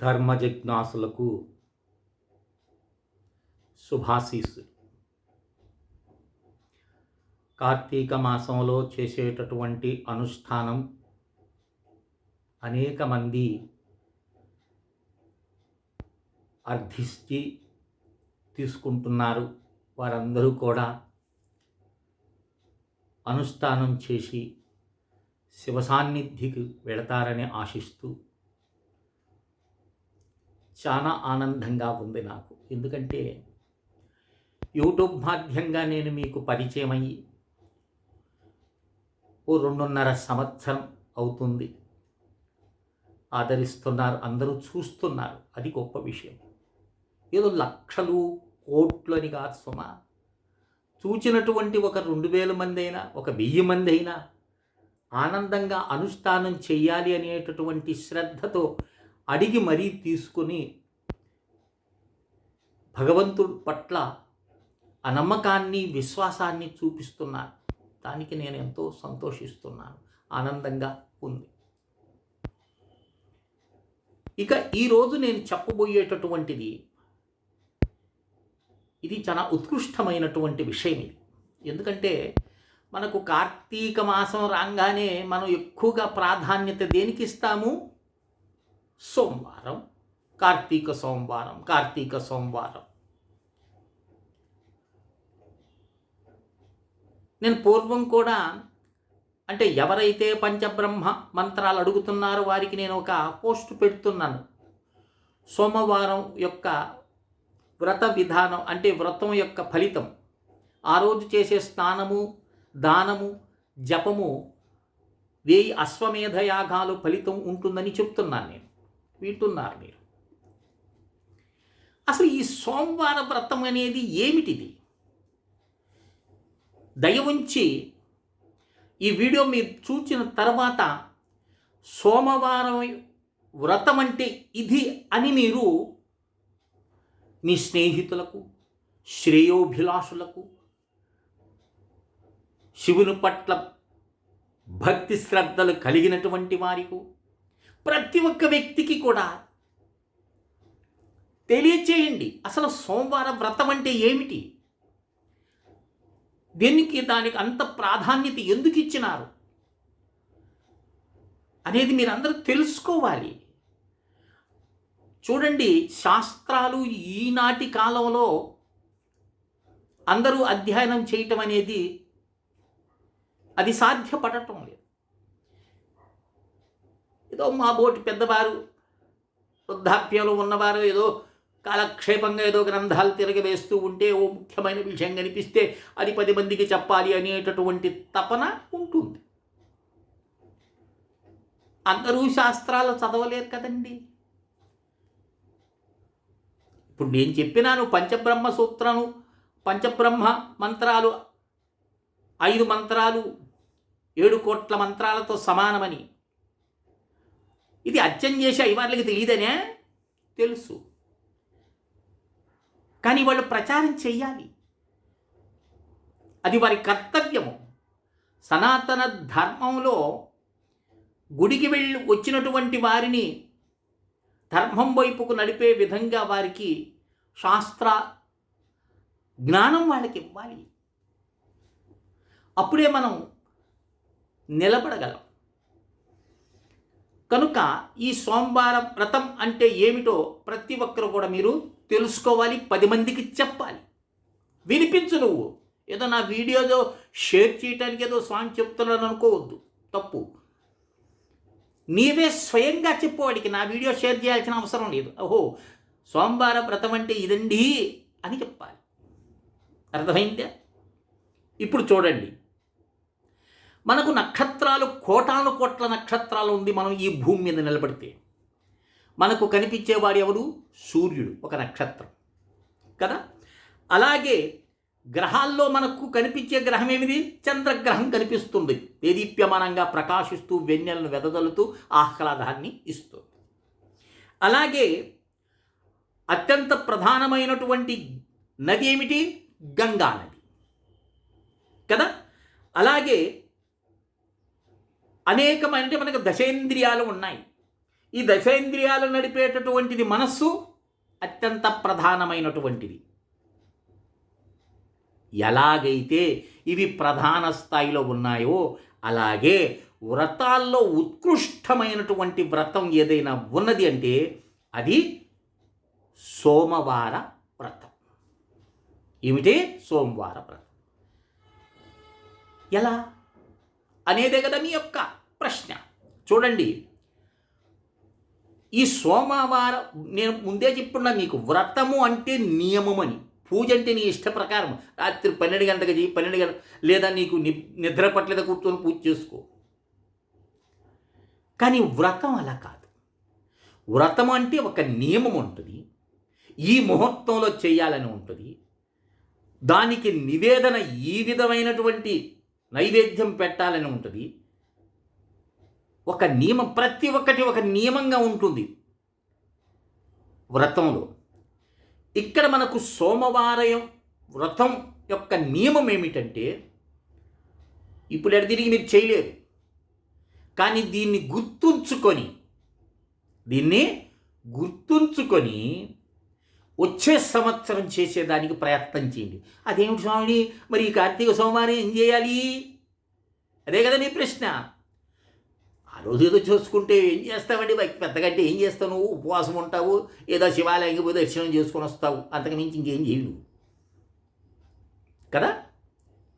ధర్మ జిజ్ఞాసులకు శుభాశీస్సులు. కార్తీక మాసంలో చేసేటటువంటి అనుష్ఠానం అనేక మంది అర్థించి తీసుకుంటున్నారు. వారందరూ కూడా అనుష్ఠానం చేసి శివ సాన్నిధికి వెళతారని ఆశిస్తూ చాలా ఆనందంగా ఉంది నాకు. ఎందుకంటే యూట్యూబ్ మాధ్యంగా నేను మీకు పరిచయం అయ్యి ఓ రెండున్నర సంవత్సరం అవుతుంది. ఆదరిస్తున్నారు అందరూ చూస్తున్నారు. అది గొప్ప విషయం. ఏదో లక్షలు కోట్లు అని కాదు సుమ. చూచినటువంటి ఒక రెండు వేల మంది అయినా ఒక వెయ్యి మంది అయినా ఆనందంగా అనుష్ఠానం చేయాలి అనేటటువంటి శ్రద్ధతో అడిగి మరీ తీసుకుని భగవంతుడి పట్ల ఆ నమ్మకాన్ని విశ్వాసాన్ని చూపిస్తున్నారు. దానికి నేను ఎంతో సంతోషిస్తున్నాను. ఆనందంగా ఉంది. ఇక ఈరోజు నేను చెప్పబోయేటటువంటిది ఇది చాలా ఉత్కృష్టమైనటువంటి విషయం ఇది. ఎందుకంటే మనకు కార్తీక మాసం రాగానే మనం ఎక్కువగా ప్రాధాన్యత దేనికి ఇస్తాము? సోమవారం కార్తీక సోమవారం కార్తీక సోమవారం. నేను పూర్వం కూడా అంటే ఎవరైతే పంచబ్రహ్మ మంత్రాలు అడుగుతున్నారో వారికి నేను ఒక పోస్ట్ పెడుతున్నాను. సోమవారం యొక్క వ్రత విధానం అంటే వ్రతం యొక్క ఫలితం. ఆ రోజు చేసే స్నానము దానము జపము వేయి అశ్వమేధ యాగాలు ఫలితం ఉంటుందని చెప్తున్నాను నేను. వింటున్నారు మీరు. అసలు ఈ సోమవార వ్రతం అనేది ఏమిటిది? దయ ఉంచి ఈ వీడియో మీరు చూసిన తర్వాత సోమవారం వ్రతం అంటే ఇది అని మీరు మీ స్నేహితులకు శ్రేయోభిలాషులకు శివుని పట్ల భక్తి శ్రద్ధలు కలిగినటువంటి వారికి ప్రతి ఒక్క వ్యక్తికి కూడా తెలియచేయండి. అసలు సోమవార వ్రతం అంటే ఏమిటి? దీనికి దానికి అంత ప్రాధాన్యత ఎందుకు ఇచ్చినారు? అనేది మీరందరూ తెలుసుకోవాలి. చూడండి శాస్త్రాలు ఈనాటి కాలంలో అందరూ అధ్యయనం చేయటం అనేది అది సాధ్యపడటం లేదు. ఏదో మా బోటి పెద్దవారు వృద్ధాప్యంలో ఉన్నవారు ఏదో కాలక్షేపంగా ఏదో గ్రంథాలు తిరగవేస్తూ ఉంటే ఓ ముఖ్యమైన విషయం కనిపిస్తే అది పది మందికి చెప్పాలి అనేటటువంటి తపన ఉంటుంది. అందరూ శాస్త్రాలు చదవలేరు కదండి. ఇప్పుడు నేను చెప్పినాను పంచబ్రహ్మ సూత్రను పంచబ్రహ్మ మంత్రాలు ఐదు మంత్రాలు ఏడు కోట్ల మంత్రాలతో సమానమని. ఇది అర్చన చేసి అయ్యవార్లకి తెలియదనే? తెలుసు. కానీ వాళ్ళు ప్రచారం చేయాలి అది వారి కర్తవ్యము. సనాతన ధర్మంలో గుడికి వెళ్ళి వచ్చినటువంటి వారిని ధర్మం వైపుకు నడిపే విధంగా వారికి శాస్త్ర జ్ఞానం వాళ్ళకి ఇవ్వాలి. అప్పుడే మనం నిలబడగలం. కనుక ఈ సోమవారం వ్రతం అంటే ఏమిటో ప్రతి ఒక్కరు కూడా మీరు తెలుసుకోవాలి పది మందికి చెప్పాలి. వినిపించు నువ్వు. ఏదో నా వీడియోలో షేర్ చేయడానికి ఏదో సాంగ్ చెప్తున్నాను అనుకోవద్దు. తప్పు. నీవే స్వయంగా చెప్పేవాడికి నా వీడియో షేర్ చేయాల్సిన అవసరం లేదు. ఓహో సోమవార వ్రతం అంటే ఇదండి అని చెప్పాలి. అర్థమైందా? ఇప్పుడు చూడండి. మనకు నక్షత్రాలు కోటాను కోట్ల నక్షత్రాలు ఉంది మనం ఈ భూమి మీద నిలబడితే మనకు కనిపించేవాడు ఎవరు? సూర్యుడు ఒక నక్షత్రం. కదా? అలాగే గ్రహాల్లో మనకు కనిపించే గ్రహం ఏమిది? చంద్రగ్రహం కనిపిస్తుంది. దేదీప్యమానంగా ప్రకాశిస్తూ వెన్నెలను వెదజల్లుతూ ఆహ్లాదాన్ని ఇస్తుంది. అలాగే అత్యంత ప్రధానమైనటువంటి నది ఏమిటి? గంగా నది. కదా? అలాగే అనేకమైన మనకు దశేంద్రియాలు ఉన్నాయి. ఈ దశేంద్రియాలు నడిపేటటువంటిది మనస్సు అత్యంత ప్రధానమైనటువంటిది. ఎలాగైతే ఇవి ప్రధాన స్థాయిలో ఉన్నాయో అలాగే వ్రతాల్లో ఉత్కృష్టమైనటువంటి వ్రతం ఏదైనా ఉన్నది అంటే అది సోమవార వ్రతం. ఏమిటి? సోమవార వ్రతం. ఎలా? అనేదే కదా మీ యొక్క ప్రశ్న. చూడండి. ఈ సోమవారం నేను ముందే చెప్పున్నా మీకు వ్రతము అంటే నియమమని. పూజ అంటే నీ ఇష్ట ప్రకారం. రాత్రి పన్నెండు గంటలకు చేయి పన్నెండు గంట లేదా నీకు ని నిద్ర పట్లేదా కూర్చొని పూజ చేసుకో. కానీ వ్రతం అలా కాదు. వ్రతం అంటే ఒక నియమం ఉంటుంది. ఈ ముహూర్తంలో చేయాలని ఉంటుంది. దానికి నివేదన ఈ విధమైనటువంటి నైవేద్యం పెట్టాలని ఉంటుంది. ఒక నియమం ప్రతి ఒక్కటి ఒక నియమంగా ఉంటుంది. వ్రతంలో. ఇక్కడ మనకు సోమవారం వ్రతం యొక్క నియమం ఏమిటంటే ఇప్పుడు ఎడ తిరిగి మీరు చేయలేరు. కానీ దీన్ని గుర్తుంచుకొని దీన్ని గుర్తుంచుకొని వచ్చే సంవత్సరం చేసేదానికి ప్రయత్నం చేయండి. అదేమిటి స్వామిని? మరి ఈ కార్తీక సోమవారం ఏం చేయాలి? అదే కదా నీ ప్రశ్న. రోజు ఏదో చూసుకుంటే ఏం చేస్తావండి? బయట పెద్దగంటే ఏం చేస్తావు నువ్వు? ఉపవాసం ఉంటావు ఏదో శివాలయంకి పోయి దర్శనం చేసుకొని వస్తావు. అంతకుమించి ఇంకేం చేయవు కదా?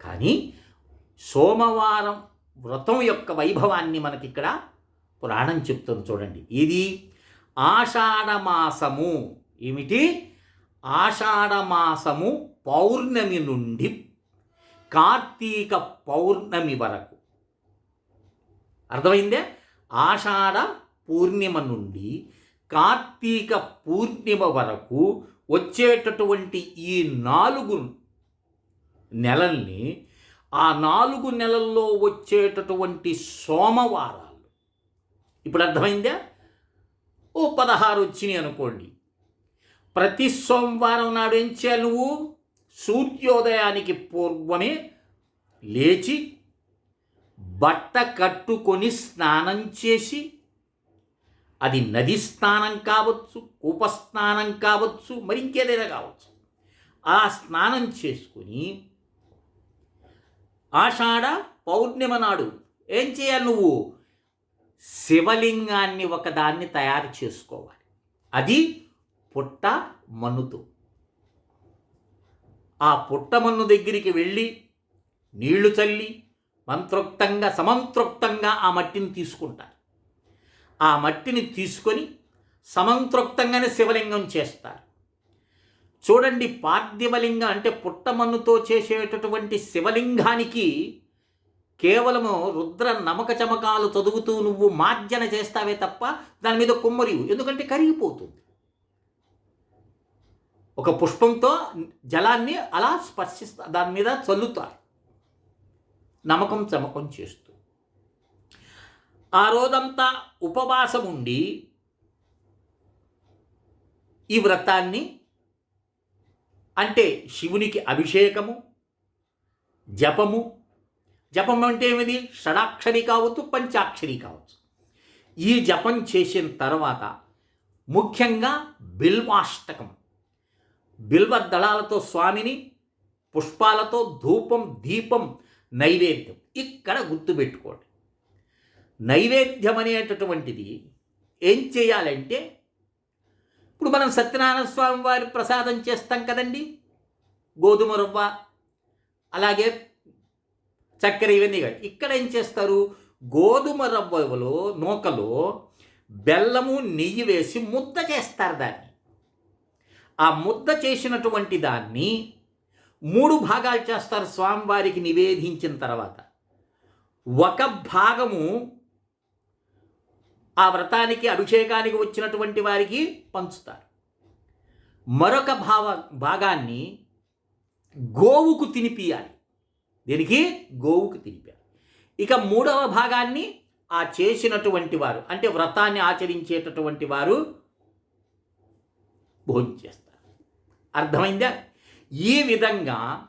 కానీ సోమవారం వ్రతం యొక్క వైభవాన్ని మనకి ఇక్కడ పురాణం చెప్తుంది చూడండి. ఇది ఆషాఢమాసము. ఏమిటి? ఆషాఢమాసము పౌర్ణమి నుండి కార్తీక పౌర్ణమి వరకు. అర్థమైందే? ఆషాఢ పూర్ణిమ నుండి కార్తీక పూర్ణిమ వరకు వచ్చేటటువంటి ఈ నాలుగు నెలల్ని ఆ నాలుగు నెలల్లో వచ్చేటటువంటి సోమవారాలు. ఇప్పుడు అర్థమైందా? ఓ పదహారు వచ్చినాయి అనుకోండి. ప్రతి సోమవారం నాడు ఏం చేయాలి నువ్వు? సూర్యోదయానికి పూర్వమే లేచి బట్ట కట్టుకొని స్నానం చేసి అది నది స్నానం కావచ్చు ఉపస్నానం కావచ్చు మరి ఇంకేదైనా కావచ్చు. ఆ స్నానం చేసుకుని ఆషాఢ పౌర్ణిమ నాడు ఏం చేయాలి నువ్వు? శివలింగాన్ని ఒకదాన్ని తయారు చేసుకోవాలి. అది పుట్ట మన్నుతో. ఆ పుట్టమన్ను దగ్గరికి వెళ్ళి నీళ్ళు చల్లి మంత్రోక్తంగా సమంతృప్తంగా ఆ మట్టిని తీసుకుంటారు. ఆ మట్టిని తీసుకొని సమంతృప్తంగానే శివలింగం చేస్తారు. చూడండి పార్థివలింగం అంటే పుట్టమన్నుతో చేసేటటువంటి శివలింగానికి కేవలము రుద్ర నమక చమకాలు చదువుతూ నువ్వు మార్జన చేస్తావే తప్ప దాని మీద కుమ్మరివు ఎందుకంటే కరిగిపోతుంది. ఒక పుష్పంతో జలాన్ని అలా స్పర్శిస్తా దాని మీద చల్లుతారు. నమ్మకం చమకం చేస్తూ. ఆ రోజంతా ఉపవాసం ఉండి ఈ వ్రతాన్ని అంటే శివునికి అభిషేకము జపము. జపం అంటే ఏమిది? షడాక్షరి కావచ్చు పంచాక్షరి కావచ్చు. ఈ జపం చేసిన తర్వాత ముఖ్యంగా బిల్వాష్టకం. బిల్వ దళాలతో స్వామిని పుష్పాలతో ధూపం దీపం నైవేద్యం. ఇక్కడ గుర్తుపెట్టుకోండి. నైవేద్యం అనేటటువంటిది ఏం చేయాలంటే ఇప్పుడు మనం సత్యనారాయణ స్వామి వారి ప్రసాదం చేస్తాం కదండి. గోధుమ రవ్వ అలాగే చక్కెర ఇవన్నీ కాదు. ఇక్కడ ఏం చేస్తారు? గోధుమ రవ్వలో నూకలో బెల్లము నెయ్యి వేసి ముద్ద చేస్తారు దాన్ని. ఆ ముద్ద చేసినటువంటి దాన్ని మూడు భాగాలు చేస్తారు స్వామివారికి నివేదించిన తర్వాత. ఒక భాగము ఆ వ్రతానికి అభిషేకానికి వచ్చినటువంటి వారికి పంచుతారు. మరొక భావ భాగాన్ని గోవుకు తినిపియాలి. దీనికి? గోవుకు తినిపారు ఇక మూడవ భాగాన్ని ఆ చేసినటువంటి వారు అంటే వ్రతాన్ని ఆచరించేటటువంటి వారు భోజనం చేస్తారు. అర్థమైందా? ఈ విధంగా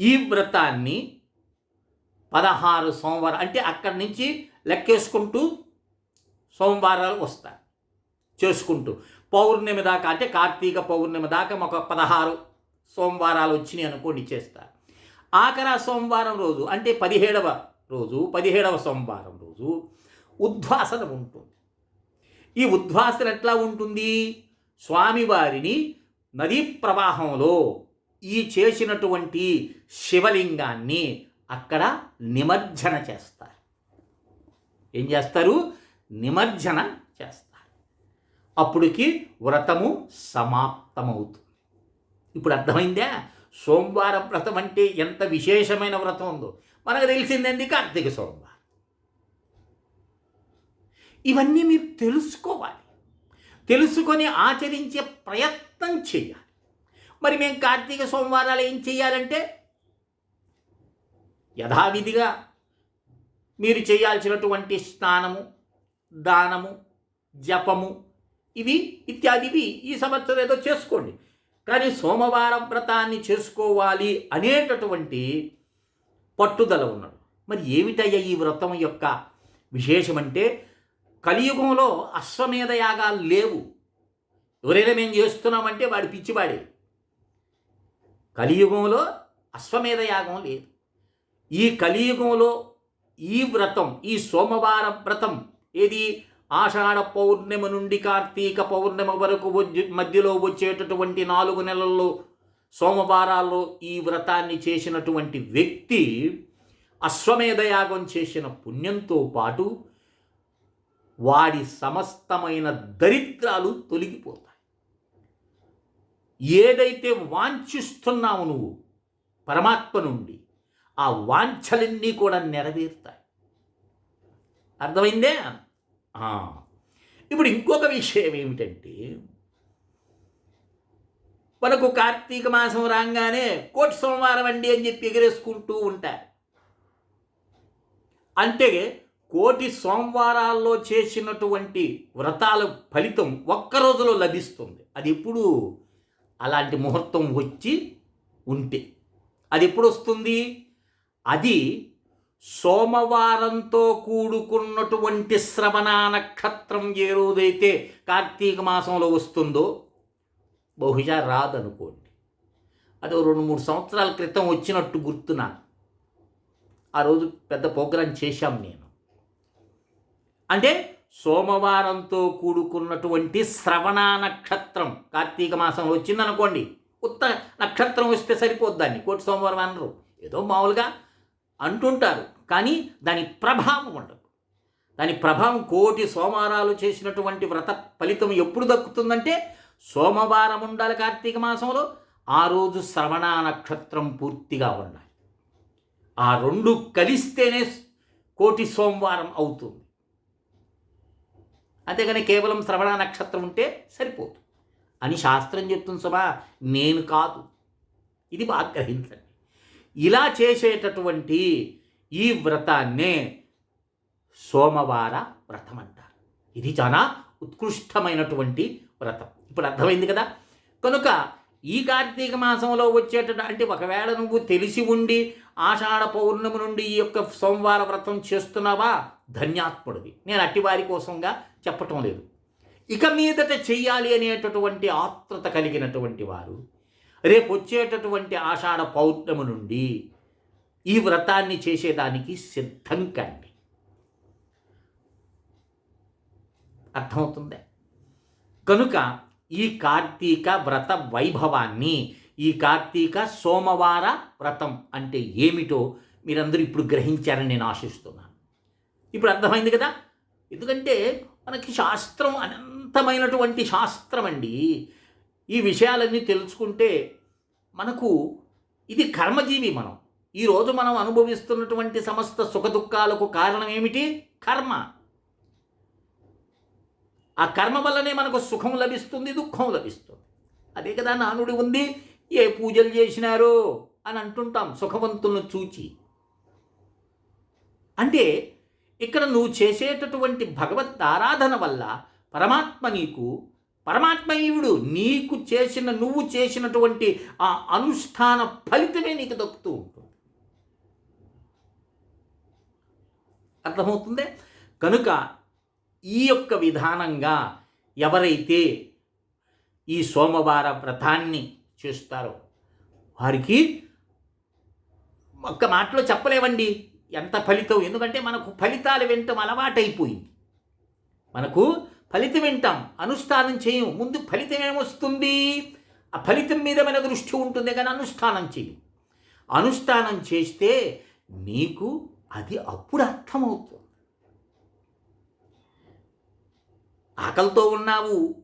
ఈ వ్రతాన్ని పదహారు సోమవారం అంటే అక్కడి నుంచి లెక్కేసుకుంటూ సోమవారాలు వస్తాయి. చేసుకుంటూ. పౌర్ణమి దాకా అంటే కార్తీక పౌర్ణమి దాకా ఒక పదహారు సోమవారాలు వచ్చినాయి అనుకోండి చేస్తారు ఆఖరా సోమవారం రోజు అంటే పదిహేడవ రోజు పదిహేడవ సోమవారం రోజు ఉద్వాసన ఉంటుంది. ఈ ఉద్వాసన ఎట్లా ఉంటుంది? స్వామివారిని నదీ ప్రవాహంలో ఈ చేసినటువంటి శివలింగాన్ని అక్కడ నిమజ్జన చేస్తారు. ఏం చేస్తారు? నిమజ్జన చేస్తారు. అప్పటికి వ్రతము సమాప్తమవుతుంది. ఇప్పుడు అర్థమైందా? సోమవారం వ్రతం అంటే ఎంత విశేషమైన వ్రతం ఉందో. మనకు తెలిసిందండి కార్తీక సోమవారం. ఇవన్నీ మీరు తెలుసుకోవాలి. తెలుసుకొని ఆచరించే ప్రయత్నం చేయాలి. మరి మేము కార్తీక సోమవారాలు ఏం చేయాలంటే యథావిధిగా మీరు చేయాల్సినటువంటి స్నానము దానము జపము ఇవి ఇత్యాదివి ఈ సంవత్సరం ఏదో చేసుకోండి. కానీ సోమవారం వ్రతాన్ని చేసుకోవాలి అనేటటువంటి పట్టుదల ఉన్నాడు మరి ఏమిటయ్యా ఈ వ్రతం యొక్క విశేషమంటే కలియుగంలో అశ్వమేధ యాగాలు లేవు. ఎవరైనా మేము చేస్తున్నామంటే వాడు పిచ్చివాడే. కలియుగంలో అశ్వమేధ యాగం లేదు. ఈ కలియుగంలో ఈ వ్రతం ఈ సోమవార వ్రతం ఏది? ఆషాఢ పౌర్ణమి నుండి కార్తీక పౌర్ణమి వరకు మధ్యలో వచ్చేటటువంటి నాలుగు నెలల్లో సోమవారాల్లో ఈ వ్రతాన్ని చేసినటువంటి వ్యక్తి అశ్వమేధయాగం చేసిన పుణ్యంతో పాటు వాడి సమస్తమైన దరిద్రాలు తొలగిపోతాయి. ఏదైతే వాంఛిస్తున్నావు నువ్వు పరమాత్మ నుండి ఆ వాంఛలన్నీ కూడా నెరవేరుతాయి. అర్థమైందే? ఇప్పుడు ఇంకొక విషయం ఏమిటంటే మనకు కార్తీక మాసం రాగానే కోటి సోమవారం అండి అని చెప్పి ఎగరేసుకుంటూ ఉంటారు. అంటే కోటి సోమవారాల్లో చేసినటువంటి వ్రతాల ఫలితం ఒక్క రోజులో లభిస్తుంది. అది ఎప్పుడు అలాంటి ముహూర్తం వచ్చి ఉంటే. అది ఎప్పుడు వస్తుంది అది సోమవారంతో కూడుకున్నటువంటి శ్రవణ నక్షత్రం ఏ రోజైతే కార్తీక మాసంలో వస్తుందో బహుశా రాదనుకోండి. అది రెండు మూడు సంవత్సరాల క్రితం వచ్చినట్టు గుర్తు ఆ రోజు పెద్ద ప్రోగ్రాం చేశాం నేను. అంటే సోమవారంతో కూడుకున్నటువంటి శ్రవణ నక్షత్రం. కార్తీక మాసంలో వచ్చిందనుకోండి ఉత్త నక్షత్రం వస్తే సరిపోద్దాన్ని కోటి సోమవారం అనరు. ఏదో మామూలుగా అంటుంటారు కానీ దాని ప్రభావం ఉండదు. దాని ప్రభావం కోటి సోమవారాలు చేసినటువంటి వ్రత ఫలితం ఎప్పుడు దక్కుతుందంటే సోమవారం ఉండాలి కార్తీక మాసంలో ఆ రోజు శ్రవణ నక్షత్రం పూర్తిగా ఉండాలి. ఆ రెండు కలిస్తేనే కోటి సోమవారం అవుతుంది. అంతేగాని కేవలం శ్రవణ నక్షత్రం ఉంటే సరిపోదు. అని శాస్త్రం చెప్తుంది సభా నేను కాదు. ఇది బాగా గ్రహించండి. ఇలా చేసేటటువంటి ఈ వ్రతాన్నే సోమవార వ్రతం అంటారు. ఇది చాలా ఉత్కృష్టమైనటువంటి వ్రతం. ఇప్పుడు అర్థమైంది కదా? కనుక ఈ కార్తీక మాసంలో వచ్చేటట్టు అంటే ఒకవేళ నువ్వు తెలిసి ఉండి ఆషాఢ పౌర్ణమి నుండి ఈ యొక్క సోమవార వ్రతం చేస్తున్నావా? ధన్యాత్ముడివి. నేను అట్టివారి కోసంగా చెప్పటం లేదు. ఇక మీదట చెయ్యాలి అనేటటువంటి ఆత్రత కలిగినటువంటి వారు రేపు వచ్చేటటువంటి ఆషాఢ పౌర్ణమి నుండి ఈ వ్రతాన్ని చేసేదానికి సిద్ధం కండి. అర్థమవుతుందే? కనుక ఈ కార్తీక వ్రత వైభవాన్ని ఈ కార్తీక సోమవార వ్రతం అంటే ఏమిటో మీరందరూ ఇప్పుడు గ్రహించారని నేను ఆశిస్తున్నాను. ఇప్పుడు అర్థమైంది కదా? ఎందుకంటే మనకి శాస్త్రం అనంతమైనటువంటి శాస్త్రం అండి ఈ విషయాలన్నీ తెలుసుకుంటే మనకు ఇది కర్మజీవి మనం. ఈరోజు మనం అనుభవిస్తున్నటువంటి సమస్త సుఖ దుఃఖాలకు కారణం ఏమిటి? కర్మ. ఆ కర్మ వల్లనే మనకు సుఖం లభిస్తుంది దుఃఖం లభిస్తుంది. అదే కదా నానుడి ఉంది ఏ పూజలు చేసినారో అని అంటుంటాం సుఖవంతులను చూచి. అంటే ఇక్కడ నువ్వు చేసేటటువంటి భగవత్ ఆరాధన వల్ల పరమాత్మ నీకు పరమాత్మయుడు నీకు చేసిన నువ్వు చేసినటువంటి ఆ అనుష్ఠాన ఫలితమే నీకు దక్కుతూ ఉంటుంది. అర్థమవుతుంది? కనుక ఈ యొక్క విధానంగా ఎవరైతే ఈ సోమవార వ్రతాన్ని చేస్తారో వారికి ఒక్క మాటలో చెప్పలేవండి. ఎంత ఫలితం? ఎందుకంటే మనకు ఫలితాలు వింటాం అలవాటైపోయింది. మనకు ఫలితం వింటాం అనుష్ఠానం చేయం. ముందు ఫలితం ఏమొస్తుంది? ఆ ఫలితం మీద మన దృష్టి ఉంటుంది కానీ అనుష్ఠానం చేయం. అనుష్ఠానం చేస్తే నీకు అది అప్పుడు అర్థమవుతుంది. ఆకలితో ఉన్నావు.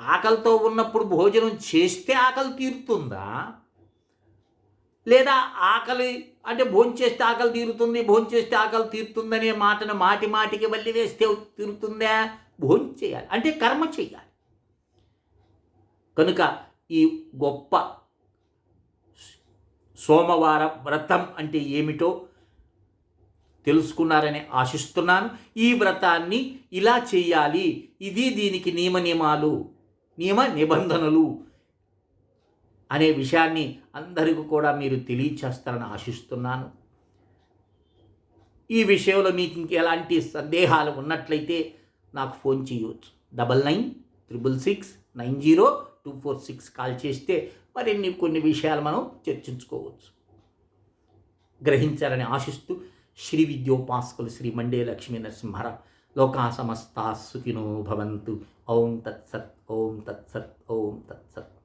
ఆకలితో ఉన్నప్పుడు భోజనం చేస్తే ఆకలి తీరుతుందా? లేదా ఆకలి అంటే భోంచేస్తే ఆకలి తీరుతుంది భోంచేస్తే ఆకలి తీరుతుందనే మాటను మాటి మాటికి వల్లి వేస్తే తీరుతుందా భోంచేయాలి అంటే కర్మ చేయాలి. కనుక ఈ గొప్ప సోమవార వ్రతం అంటే ఏమిటో తెలుసుకున్నారని ఆశిస్తున్నాను. ఈ వ్రతాన్ని ఇలా చేయాలి. ఇది దీనికి నియమ నియమాలు నియమ నిబంధనలు. అనే విషయాన్ని అందరికీ కూడా మీరు తెలియచేస్తారని ఆశిస్తున్నాను. ఈ విషయంలో మీకు ఇంకెలాంటి సందేహాలు ఉన్నట్లయితే నాకు ఫోన్ చేయవచ్చు double nine triple six nine zero two four six call చేస్తే మరిన్ని కొన్ని విషయాలు మనం చర్చించుకోవచ్చు. గ్రహించాలని ఆశిస్తూ శ్రీ విద్యోపాసకులు శ్రీ మండే లక్ష్మీ నరసింహారావు. లోకా సమస్తా సుఖినో భవంతు. ఓం తత్సత్ ఓం తత్సత్ ఓం తత్సత్.